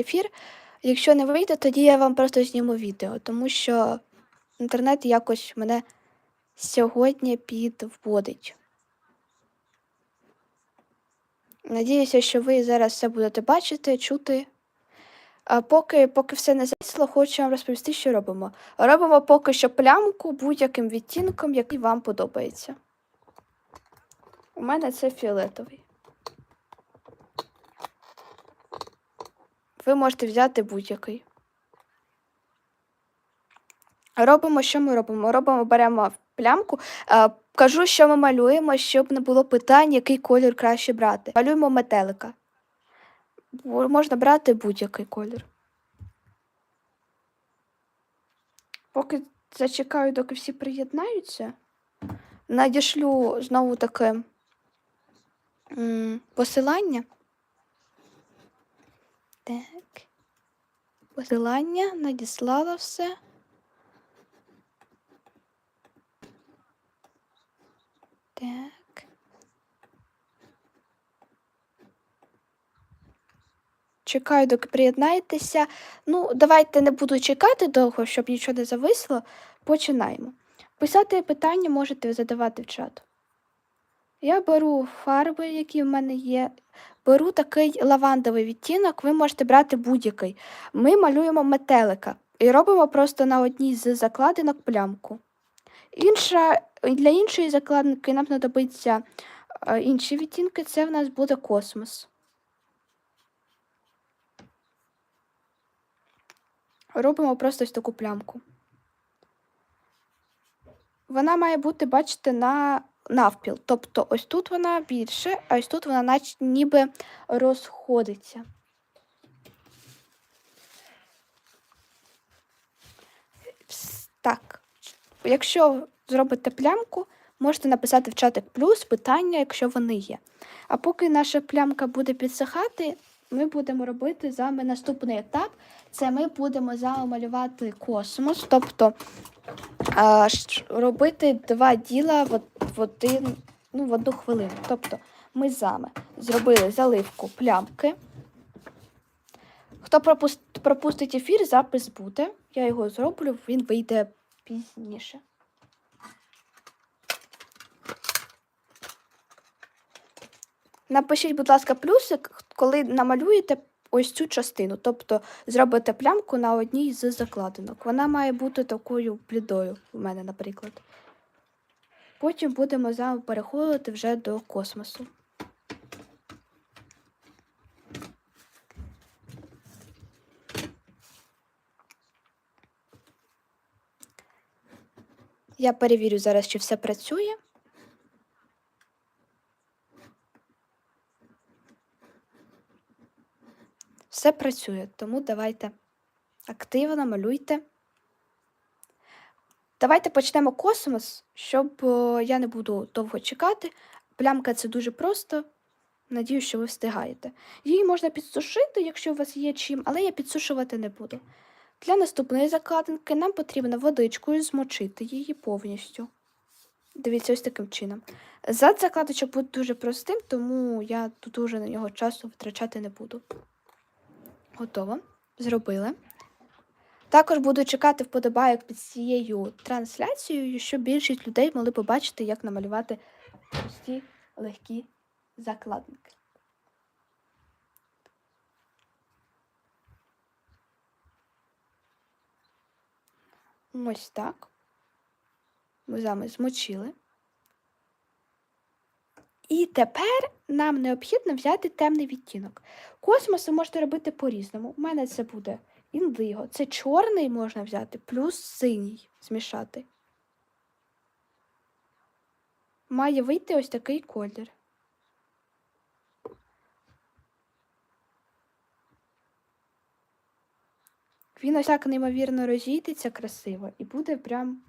ефір. Якщо не вийде, тоді я вам просто зніму відео, тому що інтернет якось мене сьогодні підводить. Надіюся, що ви зараз все будете бачити, чути. А поки, поки все не зависло, хочу вам розповісти, що робимо. Робимо поки що плямку будь-яким відтінком, який вам подобається. У мене це фіолетовий. Ви можете взяти будь-який. Робимо, що ми робимо? Робимо, беремо плямку. Е, кажу, що ми малюємо, щоб не було питань, який колір краще брати. Малюємо метелика. Можна брати будь-який колір. Поки зачекаю, доки всі приєднаються, надішлю знову таке посилання. Так. Посилання, надіслала все. Так. Чекаю, доки приєднаєтеся. Ну, давайте не буду чекати довго, щоб нічого не зависло. Починаємо. Писати питання можете задавати в чат. Я беру фарби, які в мене є. Беру такий лавандовий відтінок, ви можете брати будь-який. Ми малюємо метелика і робимо просто на одній з закладинок плямку. Інша, для іншої закладинки нам знадобиться е, інші відтінки, це в нас буде космос. Робимо просто ось таку плямку. Вона має бути, бачите, на навпіл. Тобто ось тут вона більше, а ось тут вона нач- ніби розходиться. Так. Якщо зробите плямку, можете написати в чатик плюс питання, якщо вони є. А поки наша плямка буде підсихати, ми будемо робити з вами наступний етап. Це ми будемо з вами малювати космос, тобто робити два діла в, в, один, ну, в одну хвилину. Тобто ми з вами зробили заливку плямки. Хто пропус- пропустить ефір, запис буде. Я його зроблю, він вийде пізніше. Напишіть, будь ласка, плюсик, коли намалюєте ось цю частину, тобто зробите плямку на одній з закладинок. Вона має бути такою блідою у мене, наприклад. Потім будемо з вами переходити вже до космосу. Я перевірю зараз, чи все працює. Все працює, тому давайте активно малюйте. Давайте почнемо космос, щоб е, я не буду довго чекати. Плямка це дуже просто. Надію, що ви встигаєте. Її можна підсушити, якщо у вас є чим, але я підсушувати не буду. Для наступної закладинки нам потрібно водичкою змочити її повністю. Дивіться, ось таким чином. Зад закладочок буде дуже простим, тому я тут дуже на нього часу витрачати не буду. Готово. Зробили. Також буду чекати вподобайок під цією трансляцією, щоб більшість людей могли побачити, як намалювати прості легкі закладинки. Ось так. Ми з вами змочили. І тепер нам необхідно взяти темний відтінок. Космос можете робити по-різному. У мене це буде індиго. Це чорний можна взяти, плюс синій змішати. Має вийти ось такий колір. Він ось так неймовірно розійдеться красиво і буде прям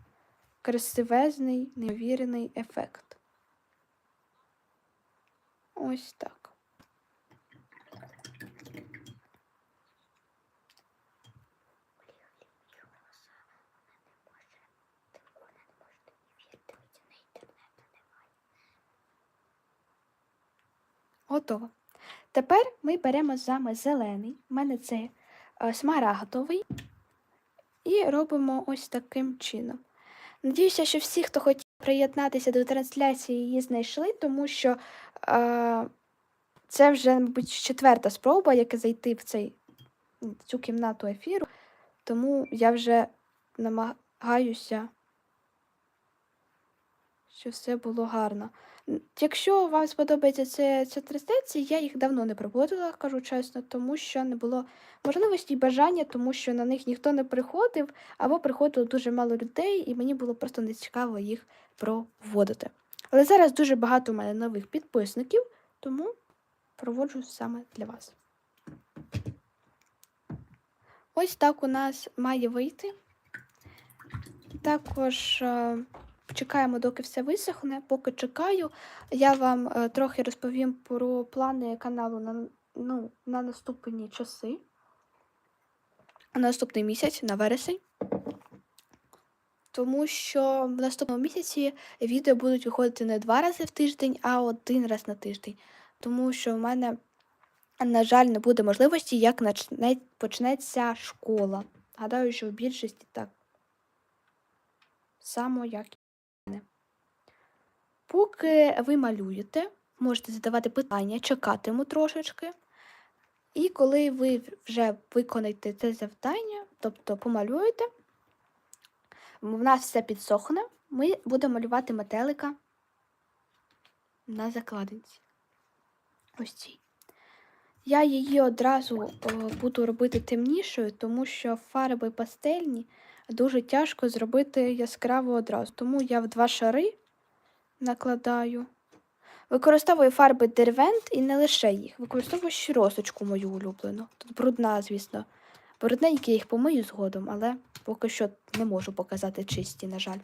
красивезний, неймовірний ефект. Ось так. Готово. Тепер ми беремо з вами зелений. У мене це е, смарагдовий. І робимо ось таким чином. Надіюся, що всі, хто хотів приєднатися до трансляції, її знайшли, тому що е, це вже, мабуть, четверта спроба, яка зайти в цей, в цю кімнату ефіру. Тому я вже намагаюся, щоб все було гарно. Якщо вам сподобається це, ця трансляція, я їх давно не проводила, кажу чесно, тому що не було можливості і бажання, тому що на них ніхто не приходив, або приходило дуже мало людей, і мені було просто не цікаво їх проводити. Але зараз дуже багато у мене нових підписників, тому проводжу саме для вас. Ось так у нас має вийти. Також е, чекаємо, доки все висохне. Поки чекаю, я вам е, трохи розповім про плани каналу на, ну, на наступні часи. На наступний місяць, на вересень. Тому що в наступному місяці відео будуть виходити не два рази в тиждень, а один раз на тиждень. Тому що в мене, на жаль, не буде можливості, як почнеться школа. Гадаю, що в більшості так само, як. Поки ви малюєте, можете задавати питання, чекатиму трошечки. І коли ви вже виконаєте це завдання, тобто помалюєте, в нас все підсохне, ми будемо малювати метелика на закладинці. Ось цій. Я її одразу буду робити темнішою, тому що фарби пастельні дуже тяжко зробити яскраво одразу. Тому я в два шари накладаю. Використовую фарби дервент і не лише їх. Використовую ще мою улюблену. Тут брудна, звісно. Брудненькі я їх помию згодом, але поки що не можу показати чисті, на жаль.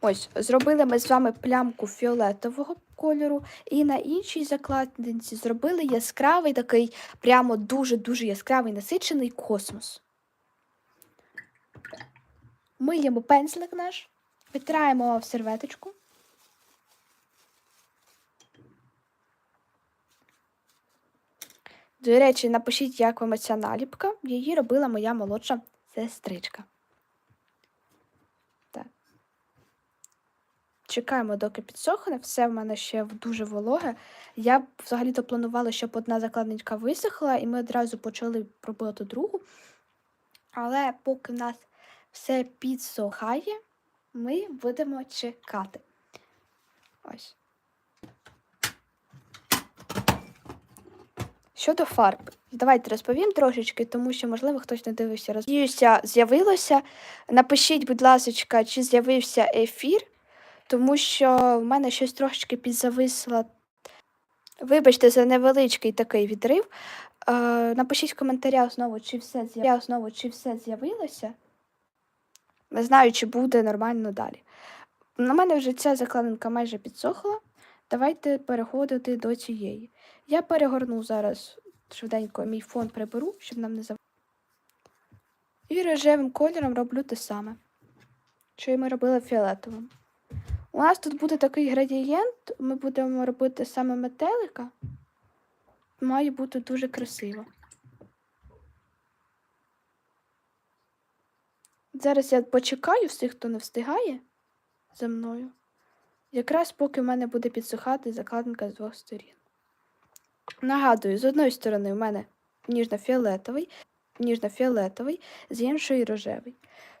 Ось, зробили ми з вами плямку фіолетового кольору, і на іншій закладинці зробили яскравий такий, прямо дуже-дуже яскравий насичений космос. Миємо пензлик наш, витираємо в серветочку. До речі, напишіть, як вам ця наліпка. Її робила моя молодша сестричка. Так. Чекаємо, доки підсохне. Все в мене ще дуже вологе. Я взагалі-то планувала, щоб одна закладничка висохла, і ми одразу почали робити другу. Але поки в нас все підсохає, ми будемо чекати. Ось. Щодо фарб, давайте розповім трошечки, тому що, можливо, хтось не дивився. Надіюся, з'явилося. Напишіть, будь ласка, чи з'явився ефір, тому що в мене щось трошечки підзависло. Вибачте за невеличкий такий відрив. Е, напишіть в коментарях знову, чи все з'явилося. знову, чи все з'явилося. Не знаю, чи буде нормально далі. На мене вже ця закладинка майже підсохла. Давайте переходити до цієї. Я перегорну зараз швиденько мій фон приберу, щоб нам не зав... І рожевим кольором роблю те саме, що і ми робили фіолетовим. У нас тут буде такий градієнт, ми будемо робити саме метелика. Має бути дуже красиво. Зараз я почекаю всіх, хто не встигає за мною. Якраз поки в мене буде підсухати закладинка з двох сторін. Нагадую, з одної сторони в мене ніжно-фіолетовий, ніжно-фіолетовий, з іншої рожевий.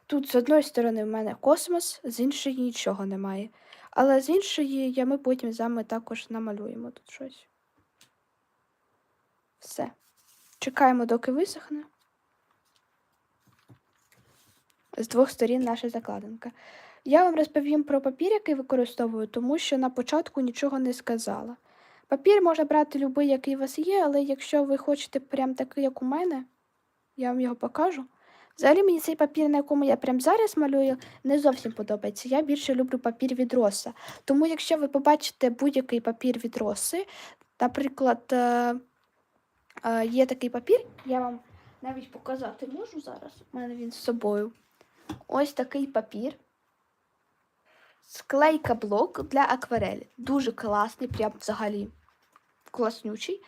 Тут з одної сторони в мене космос, з іншої нічого немає. Але з іншої я ми потім з вами також намалюємо тут щось. Все. Чекаємо, доки висохне. З двох сторін наша закладинка. Я вам розповім про папір, який використовую, тому що на початку нічого не сказала. Папір можна брати будь-який, який у вас є, але якщо ви хочете прям такий, як у мене, я вам його покажу. Взагалі мені цей папір, на якому я прямо зараз малюю, не зовсім подобається. Я більше люблю папір від роса. Тому, якщо ви побачите будь-який папір від роси, наприклад, е, е, є такий папір, я вам навіть показати можу зараз. У мене він з собою. Ось такий папір. Склейка блок для акварелі. Дуже класний, прям взагалі класнючий.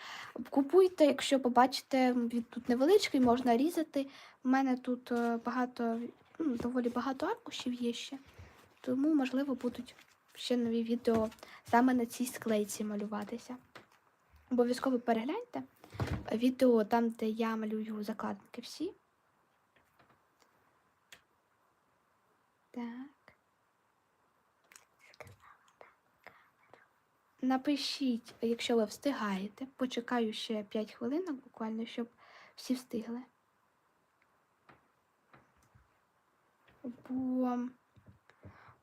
Купуйте, якщо побачите, він тут невеличкий, можна різати. У мене тут е, багато, ну, доволі багато аркушів є ще. Тому, можливо, будуть ще нові відео саме на цій склейці малюватися. Обов'язково перегляньте відео там, де я малюю закладки всі. Так. Напишіть, якщо ви встигаєте. Почекаю ще 5 хвилинок буквально, щоб всі встигли. Бо,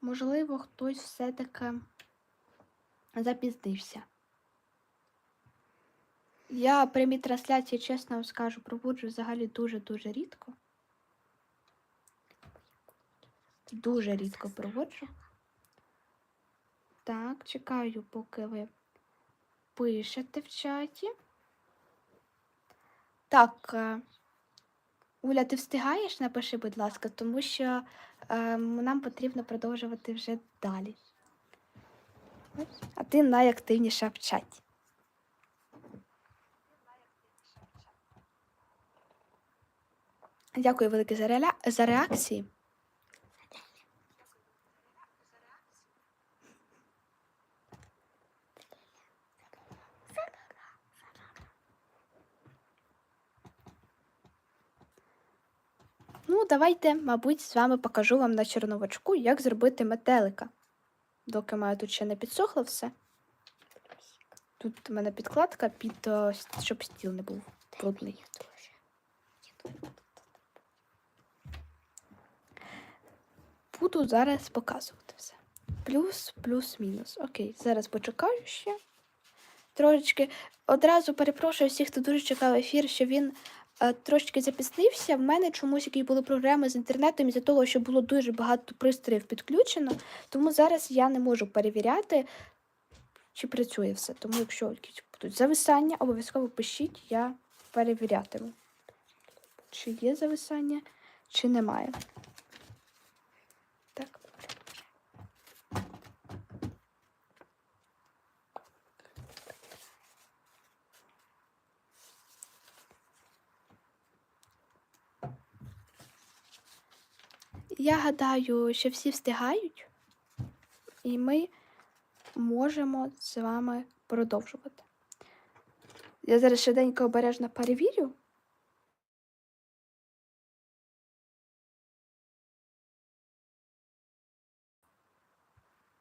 можливо, хтось все-таки запізнився. Я прямі трансляції, чесно вам скажу, проводжу взагалі дуже-дуже рідко. Дуже рідко проводжу. Так, чекаю, поки ви пишете в чаті. Так, е, Уля, ти встигаєш? Напиши, будь ласка, тому що е, нам потрібно продовжувати вже далі. А ти найактивніша в чаті. Дякую велике за реакції. Давайте, мабуть, з вами покажу вам на черновочку, як зробити метелика. Доки маю тут ще не підсохло все. Тут у мене підкладка під, е, щоб стіл не був брудний. Буду зараз показувати все. Плюс, плюс, мінус. Окей, зараз почекаю ще. Трошечки одразу перепрошую всіх, хто дуже чекав ефір, що він е, трошки запізнився. В мене чомусь які були проблеми з інтернетом із-за того, що було дуже багато пристроїв підключено. Тому зараз я не можу перевіряти, чи працює все. Тому, якщо якісь будуть зависання, обов'язково пишіть, я перевірятиму. Чи є зависання, чи немає. Так. Я гадаю, що всі встигають, і ми можемо з вами продовжувати. Я зараз швиденько обережно перевірю.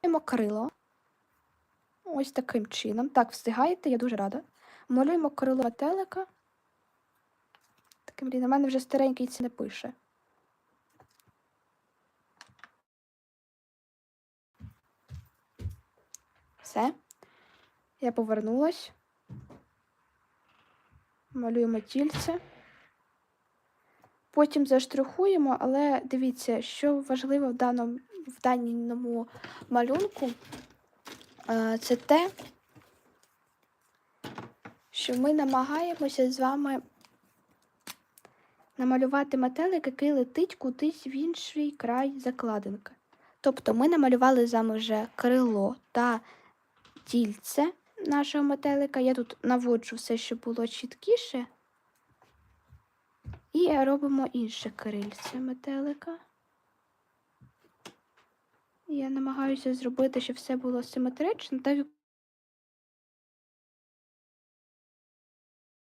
Малюємо крило. Ось таким чином. Так, встигаєте, я дуже рада. Малюємо крило метелика. Таким блін, у мене вже старенький це не пише. Все. Я повернулась. Малюємо тільце. Потім заштрихуємо, але дивіться, що важливо в даному, в даному малюнку, це те, що ми намагаємося з вами намалювати метелик, який летить кудись в інший край закладинки. Тобто ми намалювали з вами вже крило та тільце нашого метелика. Я тут наводжу все, щоб було чіткіше. І робимо інше крильце метелика. Я намагаюся зробити, щоб все було симетрично, та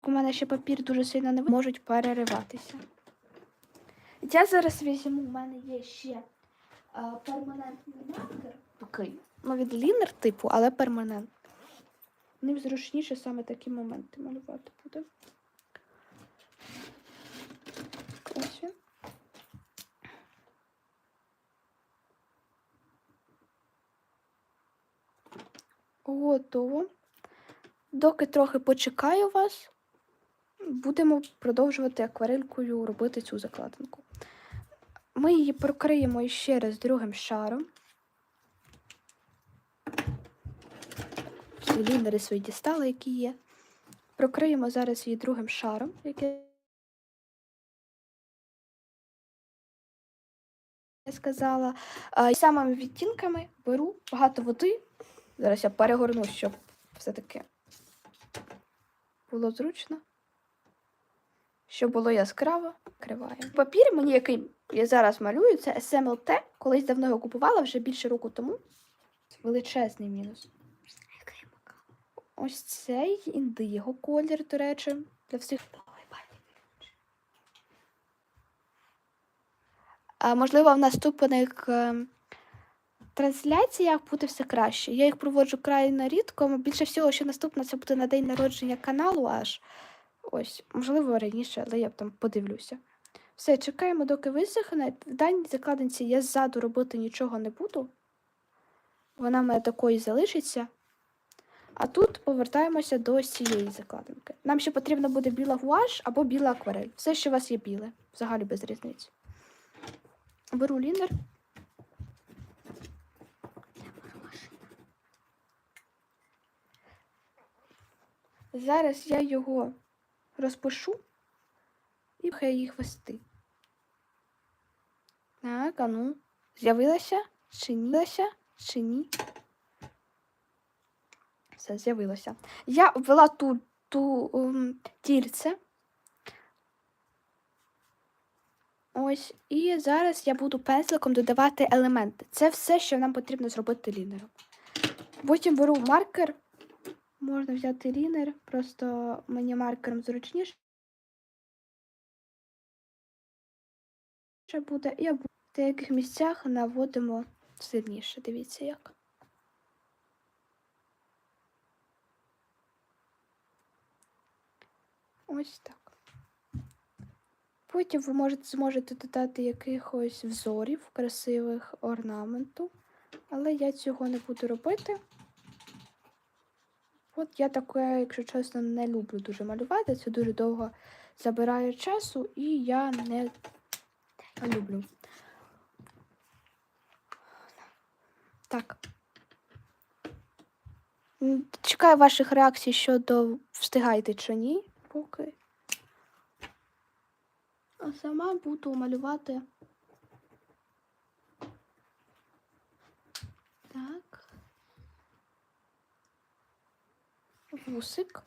у мене ще папір дуже сильно не можуть перериватися. Я зараз візьму, у мене є ще а, перманентний маркер такий. Ну, від лінер типу, але перманент. Ним зручніше саме такі моменти малювати буде. Ось він. Готово. Доки трохи почекаю вас, будемо продовжувати акварелькою робити цю закладинку. Ми її прокриємо ще раз другим шаром. Лінери свої дістали, які є. Прокриємо зараз її другим шаром, який я сказала. І самими відтінками беру багато води. Зараз я перегорну, щоб все-таки було зручно. Щоб було яскраво, криваємо. Папір мені, який я зараз малюю, це SMLT. Колись давно його купувала, вже більше року тому. Величезний мінус. Ось цей індиго колір, до речі, для всіх. А, можливо, в наступних е, трансляціях буде все краще. Я їх проводжу крайно рідко. Більше всього, що наступна це буде на день народження каналу аж. Ось, можливо, раніше, але я там подивлюся. Все, чекаємо, доки висохне. В даній закладинці я ззаду робити нічого не буду. Вона в мене такою залишиться. А тут повертаємося до цієї закладинки. Нам ще потрібно буде біла гуаш або біла акварель. Все, що у вас є біле, взагалі без різниці. Беру лінер. Зараз я його розпишу і хай їх вести. Так, а ну, з'явилася чи ні? Чи ні? Все, з'явилося. Я ввела ту, ту ем, тільце. Ось, і зараз я буду пензликом додавати елементи. Це все, що нам потрібно зробити лінером. Потім беру маркер. Можна взяти лінер, просто мені маркером зручніше. буде. І в деяких місцях наводимо сильніше. Дивіться як. Ось так. Потім ви можете, зможете додати якихось взорів красивих орнаменту, але я цього не буду робити. От я таке, якщо чесно, не люблю дуже малювати. Це дуже довго забирає часу, і я не люблю. Так. Чекаю ваших реакцій щодо встигаєте чи ні, поки. А сама буду малювати. Так. Вусик.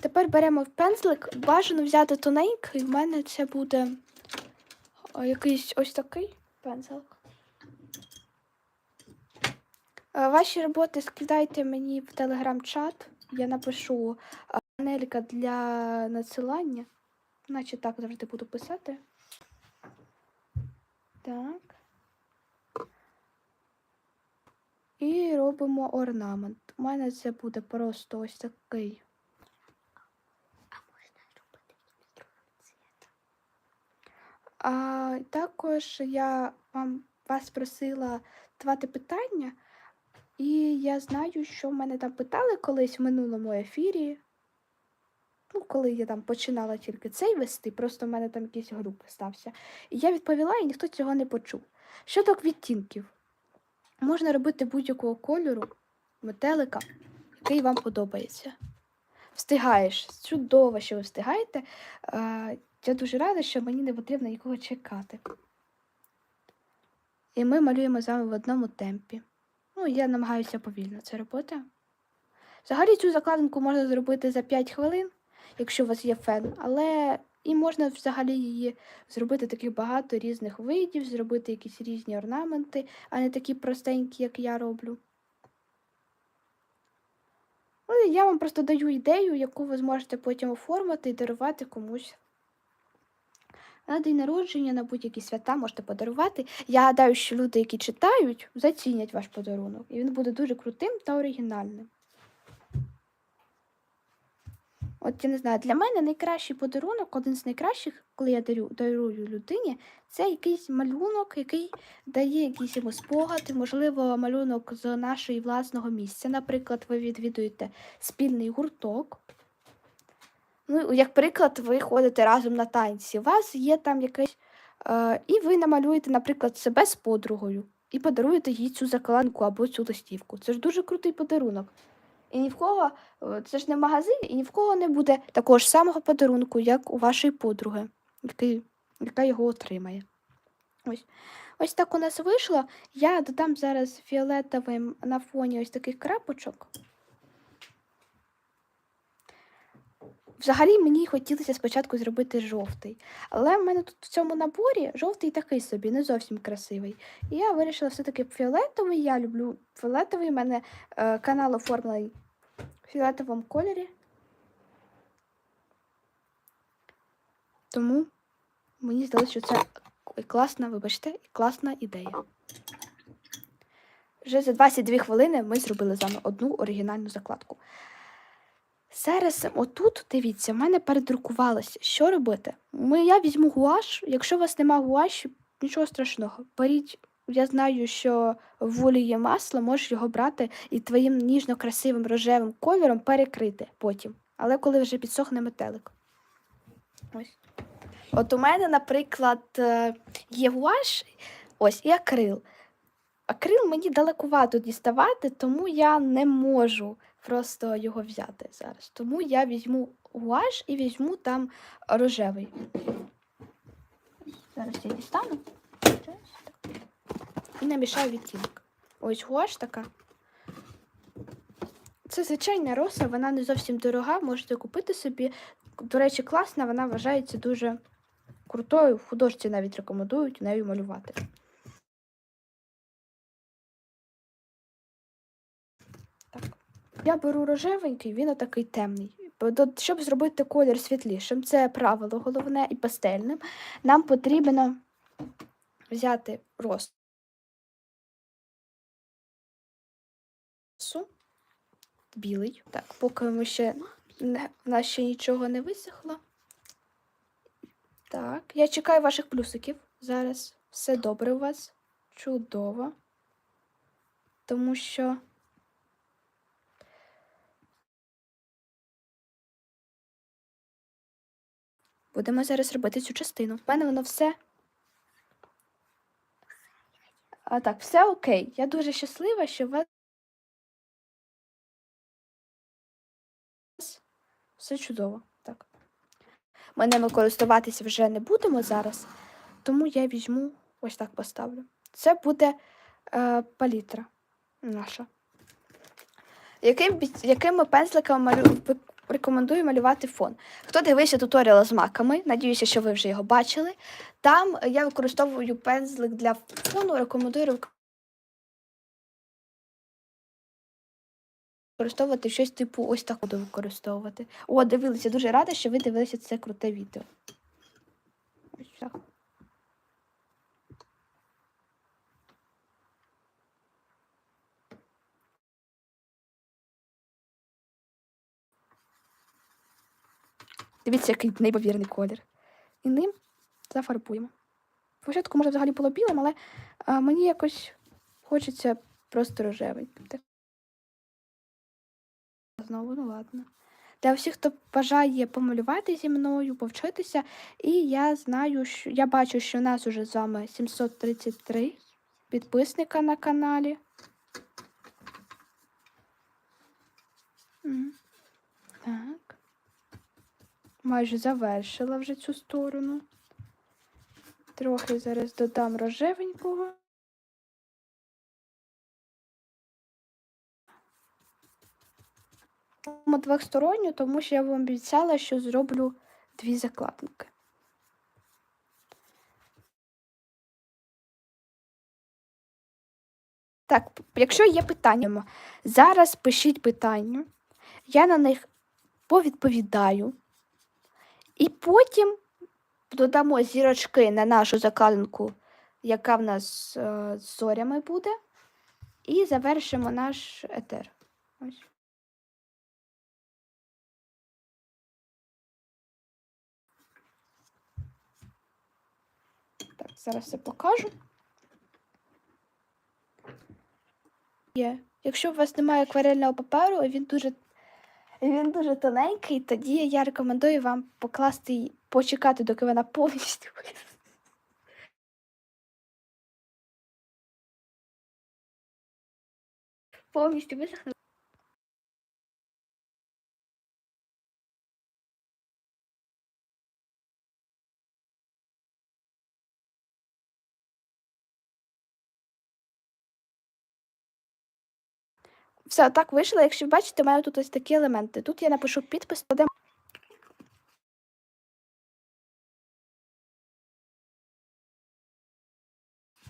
Тепер беремо пензлик. Бажано взяти тоненький. В мене це буде якийсь ось такий пензлик. Е, Ваші роботи скидайте мені в телеграм-чат. Я напишу а, панелька для надсилання. Значить, так завжди буду писати. Так. І робимо орнамент. У мене це буде просто ось такий. А також я вам вас просила давати питання, і я знаю, що в мене там питали колись в минулому ефірі. Ну, коли я там починала тільки цей вести, просто в мене там якийсь груп стався. І я відповіла, і ніхто цього не почув. Щодо відтінків, можна робити будь-якого кольору метелика, який вам подобається. Встигаєш. Чудово, що ви встигаєте. Я дуже рада, що мені не потрібно нікого чекати. І ми малюємо з вами в одному темпі. Ну, я намагаюся повільно це робити. Взагалі цю закладинку можна зробити за 5 хвилин, якщо у вас є фен, але і можна взагалі її зробити таких багато різних видів, зробити якісь різні орнаменти, а не такі простенькі, як я роблю. Ну, я вам просто даю ідею, яку ви зможете потім оформити і дарувати комусь. На день народження, на будь-які свята можете подарувати. Я гадаю, що люди, які читають, зацінять ваш подарунок. І він буде дуже крутим та оригінальним. От я не знаю, для мене найкращий подарунок, один з найкращих, коли я дарю, дарую людині, це якийсь малюнок, який дає якийсь йому спогад, можливо, малюнок з нашого власного місця. Наприклад, ви відвідуєте спільний гурток. Ну, як приклад, ви ходите разом на танці. У вас є там якийсь. Е, і ви намалюєте, наприклад, себе з подругою і подаруєте їй цю закладинку або цю листівку. Це ж дуже крутий подарунок. І ні в кого, е, це ж не магазин, і ні в кого не буде такого ж самого подарунку, як у вашої подруги, який, яка його отримає. Ось. Ось так у нас вийшло. Я додам зараз фіолетовим на фоні ось таких крапочок. Взагалі мені хотілося спочатку зробити жовтий, але в мене тут в цьому наборі жовтий такий собі, не зовсім красивий. І я вирішила все-таки фіолетовий. Я люблю фіолетовий. У мене е, канал оформлений в фіолетовому кольорі. Тому мені здалося, що це класна, вибачте, класна ідея. Вже за 22 хвилини ми зробили з вами одну оригінальну закладку. Зараз, отут, дивіться, в мене передрукувалося. Що робити? Ми, я візьму гуаш. Якщо у вас нема гуаші, нічого страшного. Беріть, я знаю, що в волі є масло, можеш його брати і твоїм ніжно-красивим рожевим кольором перекрити потім. Але коли вже підсохне метелик. Ось. От у мене, наприклад, е, є гуаш, ось і акрил. Акрил мені далекувато діставати, тому я не можу просто його взяти зараз. Тому я візьму гуаш і візьму там рожевий. Зараз я дістану. І намішаю відтінок. Ось гуаш така. Це звичайна роса, вона не зовсім дорога, можете купити собі. До речі, класна, вона вважається дуже крутою. Художці навіть рекомендують нею малювати. Я беру рожевенький, він отакий темний. Щоб зробити колір світлішим, це правило головне і пастельним. Нам потрібно взяти росу. Білий. Так, поки ми ще не, в нас ще нічого не висохло. Так, я чекаю ваших плюсиків. Зараз все добре у вас. Чудово. Тому що. Будемо зараз робити цю частину. В мене воно все. А так, все окей. Я дуже щаслива, що у вас все чудово. Так. Ми ними користуватися вже не будемо зараз, тому я візьму ось так поставлю. Це буде е, палітра наша. Яким, якими пензликами. Рекомендую малювати фон? Хто дивився туторіал з маками, надіюся, що ви вже його бачили. Там я використовую пензлик для фону, рекомендую використовувати щось типу ось так буду використовувати. О, дивилися, дуже рада, що ви дивилися це круте відео. Ось так. Дивіться, який неймовірний колір. І ним зафарбуємо. Спочатку, може, взагалі було білим, але а, мені якось хочеться просто рожевий. Знову, ну ладно. Для всіх, хто бажає помалювати зі мною, повчитися. І я знаю, що я бачу, що у нас уже з вами 733 підписника на каналі. Так. Майже завершила вже цю сторону. Трохи зараз додам рожевенького. Двохсторонню, тому що я вам обіцяла, що зроблю дві закладинки. Так, якщо є питання, зараз пишіть питання, я на них повідповідаю. І потім додамо зірочки на нашу закладинку, яка в нас е, з зорями буде, і завершимо наш етер. Ось. Так, зараз все покажу. Є. Якщо у вас немає акварельного паперу, він дуже, він дуже тоненький, тоді я рекомендую вам покласти, почекати, доки вона повністю висохне. повністю висохне. Все, так вийшло. Якщо ви бачите, у мене тут ось такі елементи. Тут я напишу підпис.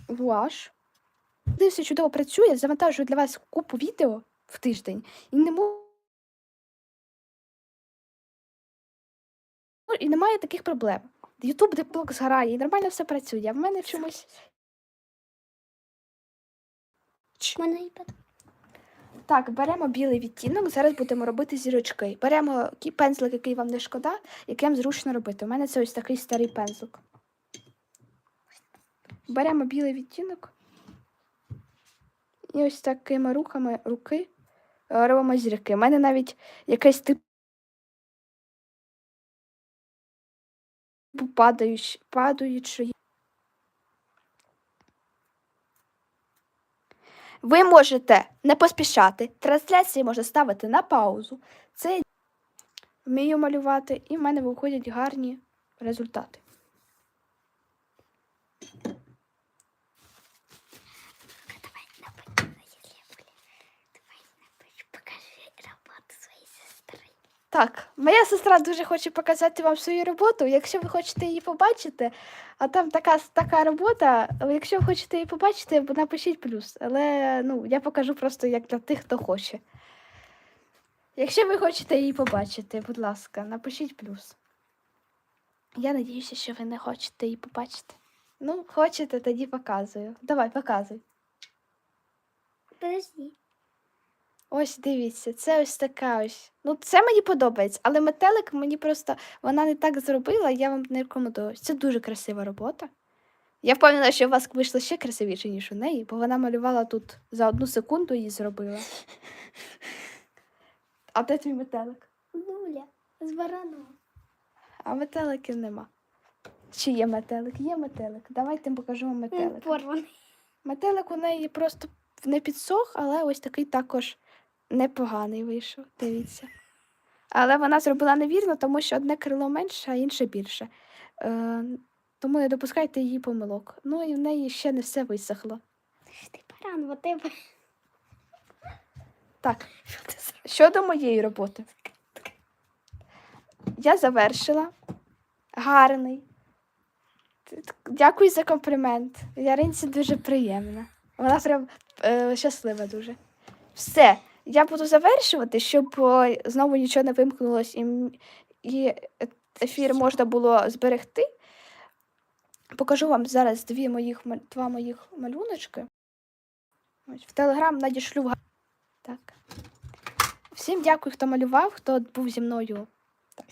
Гуаш. Де все чудово працює, завантажую для вас купу відео в тиждень і не можу. Ну, і немає таких проблем. Ютуб деблок згорає і нормально все працює. А в мене в чомусь. Мене так, беремо білий відтінок, зараз будемо робити зірочки. Беремо пензлик, який вам не шкода, яким зручно робити. У мене це ось такий старий пензлик. Беремо білий відтінок. І ось такими рухами руки е, робимо зірки. У мене навіть якийсь тип падаючої. Ви можете не поспішати. Трансляції можна ставити на паузу. Це вмію малювати, і в мене виходять гарні результати. Давай напиши, Давай напиши, покажи роботу своєї сестри. Так, моя сестра дуже хоче показати вам свою роботу. Якщо ви хочете її побачити, а там така, така робота, якщо ви хочете її побачити, напишіть плюс. Але ну, я покажу просто як для тих, хто хоче. Якщо ви хочете її побачити, будь ласка, напишіть плюс. Я надіюся, що ви не хочете її побачити. Ну, хочете, тоді показую. Давай, показуй. Подожди. Ось дивіться, це ось така ось. Ну, це мені подобається, але метелик мені просто вона не так зробила, я вам не рекомендую. Це дуже красива робота. Я впевнена, що у вас вийшло ще красивіше, ніж у неї, бо вона малювала тут за одну секунду її зробила. А де твій метелик? Нуля. З бараном. А метеликів нема. Чи є метелик? Є метелик. Давайте покажемо метелик. порваний. Метелик у неї просто не підсох, але ось такий також непоганий вийшов. Дивіться. Але вона зробила невірно, тому що одне крило менше, а інше більше. Е, тому не допускайте її помилок. Ну і в неї ще не все висохло. Ти баран, вот тебе. Так, Що ти зробив? щодо моєї роботи. Я завершила. Гарний. Дякую за комплімент. Яринці дуже приємно. Вона прям е, щаслива дуже. Все, я буду завершувати, щоб знову нічого не вимкнулось і, і ефір можна було зберегти. Покажу вам зараз дві моїх, два моїх малюночки. Ось, в Телеграм надішлю. Так. Всім дякую, хто малював, хто був зі мною так,